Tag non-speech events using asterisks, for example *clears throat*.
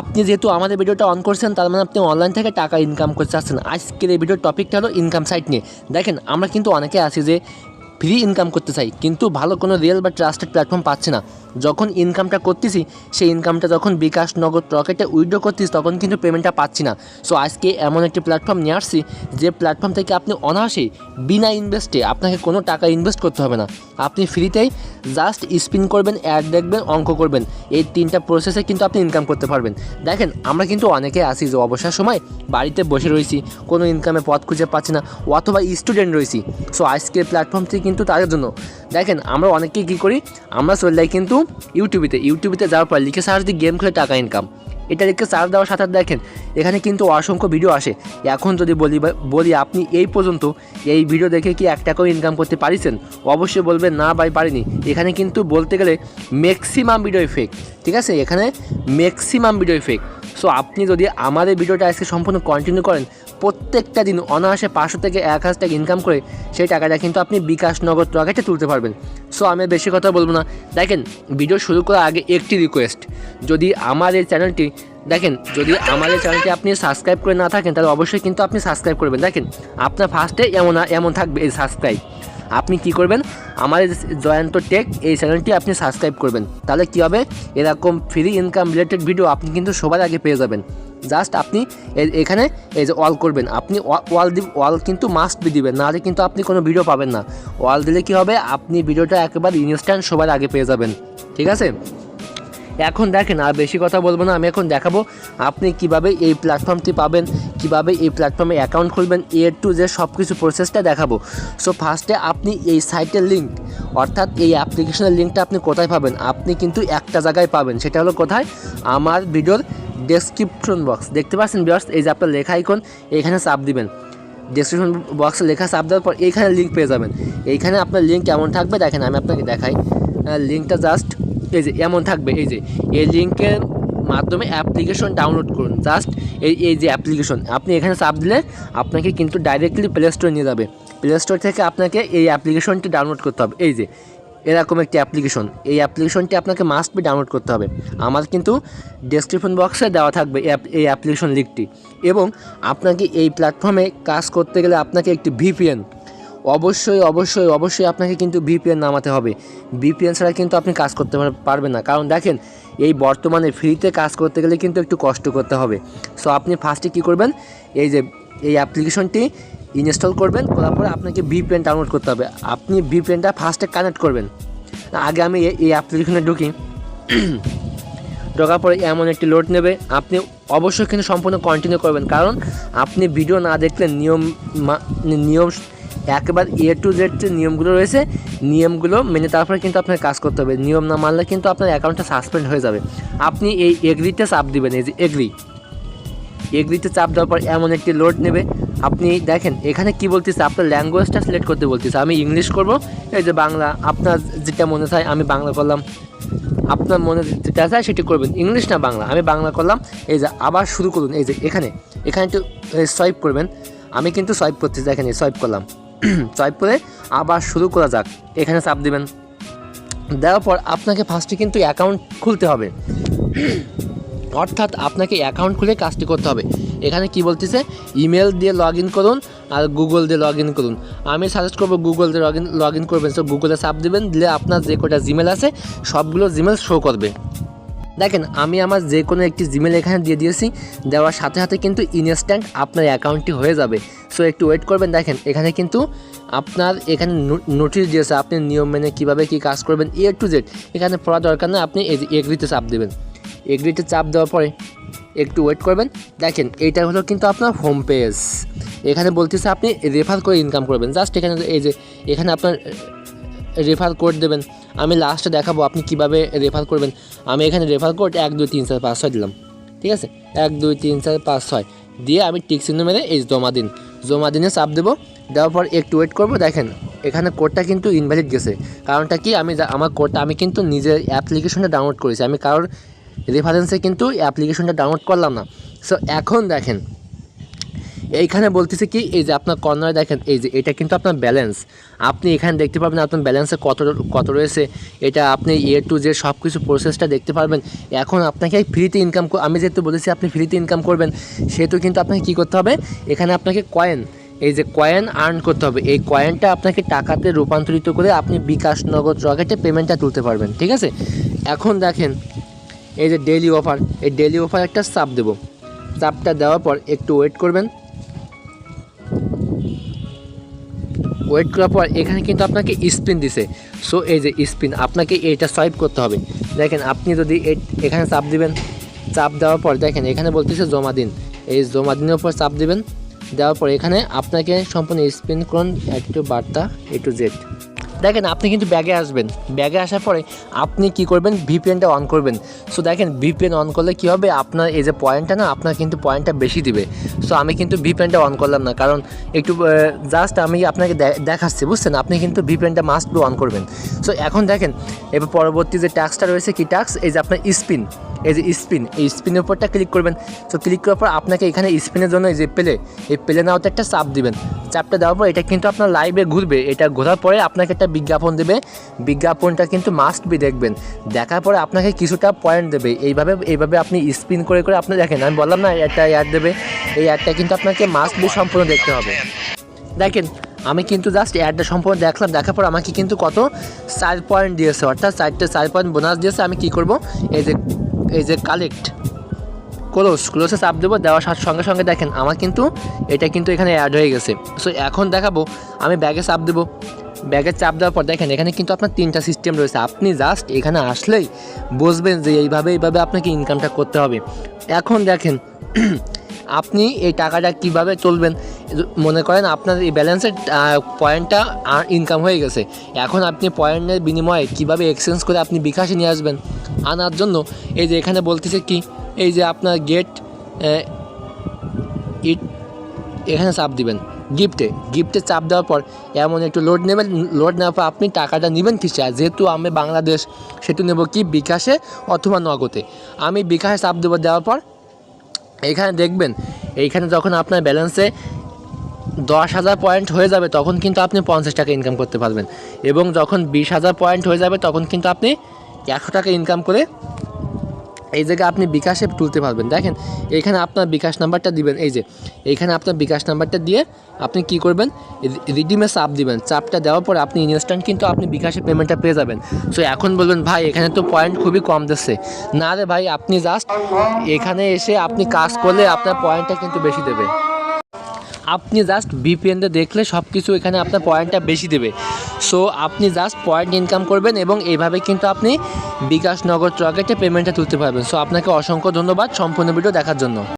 আপনি যেহেতু আমাদের ভিডিওটা অন করছেন, তার মানে আপনি অনলাইন থেকে টাকা ইনকাম করতে চাচ্ছেন। আজকের এই ভিডিওর টপিকটা হলো ইনকাম সাইট নিয়ে। দেখেন, আমরা কিন্তু অনেকে আছি যে ফ্রি ইনকাম করতে চাই, কিন্তু ভালো কোনো রিয়েল বা ট্রাস্টেড প্ল্যাটফর্ম পাচ্ছি না। যখন ইনকামটা করতেছি, সেই ইনকামটা যখন বিকাশ নগদ রকেটে উইড্রো করতেছি, তখন কিন্তু পেমেন্টটা পাচ্ছি না। সো আজকে এমন একটি প্ল্যাটফর্ম নিয়ে আসছি, যে প্ল্যাটফর্ম থেকে আপনি অনায়াসেই বিনা ইনভেস্টে আপনাকে কোনো টাকা ইনভেস্ট করতে হবে না। আপনি ফ্রিতেই জাস্ট স্পিন করবেন অ্যাড দেখবেন, অঙ্ক করবেন। এই তিনটা প্রসেসে কিন্তু আপনি ইনকাম করতে পারবেন। দেখেন, আমরা কিন্তু অনেকে আছি যে অবসর সময় বাড়িতে বসে রয়েছি, কোনো ইনকামে পথ খুঁজে পাচ্ছি না, অথবা স্টুডেন্ট রয়েছি। সো আজকের প্ল্যাটফর্মটি কিন্তু তাদের জন্য। দেখেন, আমরা অনেকে কী করি? আমরা চলে কিন্তু ইউটিউবেতে ইউটিউবেতে যাওয়ার পর লিখে সার্চ দিয়ে গেম খেলে টাকা ইনকাম এটা লিখে সার্চ দেওয়ার সাথে সাথে দেখেন, এখানে কিন্তু অসংখ্য ভিডিও আসে। এখন যদি বলি বলি আপনি এই পর্যন্ত এই ভিডিও দেখে কি এক টাকাও ইনকাম করতে পারিছেন? অবশ্যই বলবেন, না ভাই, পারিনি। এখানে কিন্তু বলতে গেলে ম্যাক্সিমাম ভিডিও ফেক ঠিক আছে? এখানে ম্যাক্সিমাম ভিডিও ফেক সো আপনি যদি আমাদের ভিডিওটা আজকে সম্পূর্ণ কন্টিনিউ করেন প্রত্যেকটা দিন অনায়াসে পাঁচশো থেকে এক হাজার টাকা ইনকাম করে সেই টাকাটা কিন্তু আপনি বিকাশ নগদ রকেটে তুলতে পারবেন। সো আমি বেশি কথা বলব না। দেখেন ভিডিও শুরু করার আগে একটি রিকোয়েস্ট যদি আমার এই চ্যানেলটি দেখেন, যদি আমাদের চ্যানেলটি আপনি সাবস্ক্রাইব করে না থাকেন, তাহলে অবশ্যই কিন্তু আপনি সাবস্ক্রাইব করবেন। দেখেন, আপনার ফার্স্টে এমন এমন থাকবে এই সাবস্ক্রাইব আপনি কি করবেন? আমাদের জয়ন্ত টেক এই চ্যানেলটি আপনি সাবস্ক্রাইব করবেন। তাহলে কী হবে? এরকম ফ্রি ইনকাম রিলেটেড ভিডিও আপনি কিন্তু সবার আগে পেয়ে যাবেন। জাস্ট আপনি এখানে এই যে অল করবেন, আপনি ওয়াল দিব ওয়াল কিন্তু মাস্ট বি দিবেন, নাহলে কিন্তু আপনি কোনো ভিডিও পাবেন না। ওয়াল দিলে কী হবে? আপনি ভিডিওটা একেবারে ইনস্ট্যান্ট সবার আগে পেয়ে যাবেন, ঠিক আছে? এখন দেখেন, আর বেশি কথা বলব না, আমি এখন দেখাবো আপনি কীভাবে এই প্ল্যাটফর্মটি পাবেন, কীভাবে এই প্ল্যাটফর্মে অ্যাকাউন্ট খুলবেন এ টু যে সব কিছু প্রসেসটা দেখাবো সো ফার্স্টে আপনি এই সাইটের লিঙ্ক অর্থাৎ এই অ্যাপ্লিকেশনের লিঙ্কটা আপনি কোথায় পাবেন? আপনি কিন্তু একটা জায়গায় পাবেন, সেটা হলো কোথায়? আমার ভিডিওর ডেসক্রিপশন বক্স দেখতে পাচ্ছেন বিয়ার্স এই যে আপনার লেখা আইকন এখানে চাপ দিবেন। ডেসক্রিপশন বক্সে লেখা চাপ দেওয়ার পর এইখানে লিঙ্ক পেয়ে যাবেন। এইখানে আপনার লিঙ্ক কেমন থাকবে? দেখেন, আমি আপনাকে দেখাই। লিঙ্কটা জাস্ট এই যে এমন থাকবে। এই যে, এই লিঙ্কের মাধ্যমে অ্যাপ্লিকেশন ডাউনলোড করুন। জাস্ট এই এই যে অ্যাপ্লিকেশন আপনি এখানে চাপ দিলে আপনাকে কিন্তু ডাইরেক্টলি প্লে স্টোরে নিয়ে যাবে। প্লে স্টোর থেকে আপনাকে এই অ্যাপ্লিকেশনটি ডাউনলোড করতে হবে। এই যে এরকম একটি অ্যাপ্লিকেশন। এই অ্যাপ্লিকেশনটি আপনাকে মাস্ট বি ডাউনলোড করতে হবে। আমার কিন্তু ডেসক্রিপশন বক্সে দেওয়া থাকবে এই অ্যাপ- এই অ্যাপ্লিকেশন লিঙ্কটি। এবং আপনাকে এই প্ল্যাটফর্মে কাজ করতে গেলে আপনাকে একটি ভিপিএন অবশ্যই অবশ্যই অবশ্যই আপনাকে কিন্তু ভিপিএন নামাতে হবে। ভিপিএন ছাড়া কিন্তু আপনি কাজ করতে পারবেন না। কারণ দেখেন, এই বর্তমানে ফ্রিতে কাজ করতে গেলে কিন্তু একটু কষ্ট করতে হবে। সো আপনি ফার্স্টে কী করবেন? এই যে, এই অ্যাপ্লিকেশনটি ইনস্টল করবেন, করার পরে আপনাকে ভিপিএন ডাউনলোড করতে হবে। আপনি ভিপিএনটা ফার্স্টে কানেক্ট করবেন। আগে আমি এই- অ্যাপ্লিকেশনে ঢুকি, ঢোকার পরে এমন একটি লোড নেবে। আপনি অবশ্যই কিন্তু সম্পূর্ণ কন্টিনিউ করবেন, কারণ আপনি ভিডিও না দেখলে নিয়ম নিয়ম একেবারে এ টু জেড যে নিয়মগুলো রয়েছে, নিয়মগুলো মেনে তারপরে কিন্তু আপনার কাজ করতে হবে। নিয়ম না মানলে কিন্তু আপনার অ্যাকাউন্টটা সাসপেন্ড হয়ে যাবে। আপনি এই এগ্রিতে চাপ দিবেন, এই যে এগ্রি এগ্রিতে চাপ দেওয়ার পর এমন একটি লোড নেবে। আপনি দেখেন, এখানে কি বলতেছে? আপনার ল্যাঙ্গুয়েজটা সিলেক্ট করতে বলতেছে। আমি ইংলিশ করব। এই যে বাংলা, আপনার যেটা মনে চায় আমি বাংলা করলাম। আপনার মনে যেটা চায় সেটি করবেন। ইংলিশ না বাংলা, আমি বাংলা করলাম। এই যে আবার শুরু করুন। এই যে এখানে এখানে একটু সোয়াইপ করবেন। আমি কিন্তু সোয়াইপ করতেছি, দেখেন সোয়াইপ করলাম। *clears throat* সোয়াইপ করে আবার শুরু করা যাক। এখানে চাপ দেবেন। দেওয়ার পর আপনাকে ফার্স্টে কিন্তু অ্যাকাউন্ট খুলতে হবে। *clears throat* অর্থাৎ আপনাকে অ্যাকাউন্ট খুলে কাজটি করতে হবে। এখানে কি বলতেছে? ইমেল দিয়ে লগ ইন করুন আর গুগল দিয়ে লগ ইন করুন। আমি সাজেস্ট করব গুগল দিয়ে লগ ইন লগ ইন করবেন সো গুগলে চাপ দেবেন, দিলে আপনার যে কটা জিমেল আছে, সবগুলো জিমেল শো করবে। দেখেন, আমি আমার যে কোনো একটি জিমেল এখানে দিয়ে দিয়েছি। দেওয়ার সাথে সাথে কিন্তু ইনস্ট্যান্ট আপনার অ্যাকাউন্টটি হয়ে যাবে। সো একটু ওয়েট করবেন। দেখেন, এখানে কিন্তু আপনার এখানে নোটিশ দিয়েছে। আপনি নিয়ম মেনে কীভাবে কী কাজ করবেন এ টু জেড এখানে পড়া দরকার না, আপনি এগ্রিতে চাপ দেবেন। এগ্রিতে চাপ দেওয়ার পরে একটু ওয়েট করবেন। দেখেন, এইটা হলো কিন্তু আপনার হোম পেজ এখানে বলতেছে আপনি রেফার করে ইনকাম করবেন। জাস্ট এখানে এই যে, এখানে আপনার রেফার কোড দেবেন। আমি লাস্টে দেখাবো আপনি কীভাবে রেফার করবেন। আমি এখানে রেফার কোড এক, দুই, তিন, চার, পাঁচ, ছয় দিলাম। ঠিক আছে? এক, দুই, তিন, চার, পাঁচ, ছয়। দিয়ে আমি টিক চিহ্ন মেরে এই জমা দিন। জমা দিনে চাপ দেবো। দেওয়ার পর একটু ওয়েট করব। দেখেন, এখানে কোডটা কিন্তু ইনভ্যালিড গেছে। কারণটা কি? আমি আমার কোডটা আমি কিন্তু নিজের অ্যাপ্লিকেশনটা ডাউনলোড করেছি। আমি কারোর রেফারেন্সে কিন্তু অ্যাপ্লিকেশনটা ডাউনলোড করলাম না। সো এখন দেখেন, এইখানে বলতেছে কি, এই যে আপনার কর্নারে দেখেন, এই যে এটা কিন্তু আপনার ব্যালেন্স আপনি এখানে দেখতে পারবেন আপনার ব্যালেন্সে কত কত রয়েছে। এটা আপনি এ টু যে সব কিছু প্রসেসটা দেখতে পারবেন। এখন আপনাকে ফ্রিতে ইনকাম আমি যেহেতু বলেছি আপনি ফ্রিতে ইনকাম করবেন, সেহেতু কিন্তু আপনাকে কী করতে হবে? এখানে আপনাকে কয়েন এই যে কয়েন আর্ন করতে হবে। এই কয়েনটা আপনাকে টাকাতে রূপান্তরিত করে আপনি বিকাশ নগদ রকেটে পেমেন্টটা তুলতে পারবেন, ঠিক আছে? এখন দেখেন এই যে ডেলি অফার এই ডেলি অফার একটা চাপ দেবো। চাপটা দেওয়ার পর একটু ওয়েট করবেন। ওয়েট করার পর এখানে কিন্তু আপনাকে স্পিন দিছে। সো এই যে স্পিন আপনাকে এইটা সোয়াইপ করতে হবে। দেখেন, আপনি যদি এখানে চাপ দিবেন চাপ দেওয়ার পর দেখেন, এখানে বলতেছে জমা দিন। এই জমা দিনের উপর চাপ দিবেন। দেওয়ার পর এখানে আপনাকে সম্পূর্ণ স্পিন করুন, একটু বার্তা এ টু জেড দেখেন, আপনি কিন্তু ব্যাগে আসবেন। ব্যাগে আসার পরে আপনি কি করবেন? ভিপিএনটা অন করবেন। সো দেখেন ভিপিএন অন করলে কি হবে? আপনার এই যে পয়েন্টটা না, আপনার কিন্তু পয়েন্টটা বেশি দিবে। সো আমি কিন্তু ভিপিএনটা অন করলাম না। কারণ একটু জাস্ট আমি আপনাকে দেখাচ্ছি, বুঝছেন? আপনি কিন্তু ভিপিএনটা মাস্ট বি অন করবেন। সো এখন দেখেন, এবার পরবর্তী যে ট্যাক্সটা রয়েছে কি ট্যাক্স এই যে আপনার স্পিন এই যে স্পিন, এই স্পিনের উপরটা ক্লিক করবেন। তো ক্লিক করার পর আপনাকে এখানে স্পিনের জন্য এই যে প্লে, এই প্লে নাওতে একটা চাপ দিবেন। চাপটা দেওয়ার পর এটা কিন্তু আপনার লাইভে ঘুরবে। এটা ঘোরার পরে আপনাকে একটা বিজ্ঞাপন দেবে। বিজ্ঞাপনটা কিন্তু মাস্ট বি দেখবেন। দেখার পরে আপনাকে কিছুটা পয়েন্ট দেবে। এইভাবে এইভাবে আপনি স্পিন করে করে আপনি দেখেন, আমি বললাম না, একটা অ্যাড দেবে। এই অ্যাডটা কিন্তু আপনাকে মাস্ট বি সম্পূর্ণ দেখতে হবে। দেখেন, আমি কিন্তু জাস্ট অ্যাডটা সম্পূর্ণ দেখলাম। দেখার পর আমাকে কিন্তু কত? চার পয়েন্ট দিয়েছে। অর্থাৎ চারটে, চার পয়েন্ট বোনাস দিয়েছে। আমি কি করব? এই যে এই যে কালেক্ট ক্লোজ ক্লোজে চাপ দেবো, দেওয়ার সাথে সঙ্গে সঙ্গে দেখেন আমার কিন্তু এটা কিন্তু এখানে অ্যাড হয়ে গেছে। সো এখন দেখাবো, আমি ব্যাগে চাপ দেবো। ব্যাগে চাপ দেওয়ার পর দেখেন, এখানে কিন্তু আপনার তিনটা সিস্টেম রয়েছে। আপনি জাস্ট এখানে আসলেই বুঝবেন যে এইভাবে এইভাবে আপনাকে ইনকামটা করতে হবে। এখন দেখেন আপনি এই টাকাটা কীভাবে তুলবেন? মনে করেন আপনার এই ব্যালেন্সের পয়েন্টটা ইনকাম হয়ে গেছে। এখন আপনি পয়েন্টের বিনিময়ে কীভাবে এক্সচেঞ্জ করে আপনি বিকাশে নিয়ে আসবেন আনার জন্য? এই যে এখানে বলতেছে কি, এই যে আপনার গেট ইট এখানে চাপ দিবেন। গিফটে গিফটে চাপ দেওয়ার পর এমন একটু লোড নেবেন। লোড নেওয়ার পর আপনি টাকাটা নেবেন কিসে? যেহেতু আমি বাংলাদেশ, সেহেতু নেব কি বিকাশে অথবা নগদে? আমি বিকাশে চাপ দেবো দেওয়ার পর এইখানে দেখবেন, এইখানে যখন আপনার ব্যালেন্সে দশ হাজার পয়েন্ট হয়ে যাবে, তখন কিন্তু আপনি পঞ্চাশ টাকা ইনকাম করতে পারবেন। এবং যখন বিশ হাজার পয়েন্ট হয়ে যাবে, তখন কিন্তু আপনি একশো টাকা ইনকাম করে এই জায়গায় আপনি বিকাশে তুলতে পারবেন। দেখেন, এখানে আপনার বিকাশ নাম্বারটা দিবেন। এই যে, এখানে আপনার বিকাশ নাম্বারটা দিয়ে আপনি কি করবেন? রিডিমে চাপ দিবেন। চাপটা দেওয়ার পরে আপনি ইনস্ট্যান্ট কিন্তু আপনি বিকাশে পেমেন্টটা পেয়ে যাবেন। সো এখন বলবেন, ভাই, এখানে তো পয়েন্ট খুবই কম দিচ্ছে। না রে ভাই, আপনি জাস্ট এখানে এসে আপনি কাজ করলে আপনার পয়েন্টটা কিন্তু বেশি দেবে। আপনি জাস্ট ভিপিএনতে দেখলে সব কিছু এখানে আপনার পয়েন্টটা বেশি দেবে। সো আপনি জাস্ট পয়েন্ট ইনকাম করবেন এবং এইভাবে কিন্তু আপনি বিকাশনগর ট্রকেটে পেমেন্টটা তুলতে পারবেন। সো আপনাকে অসংখ্য ধন্যবাদ সম্পূর্ণ ভিডিও দেখার জন্য।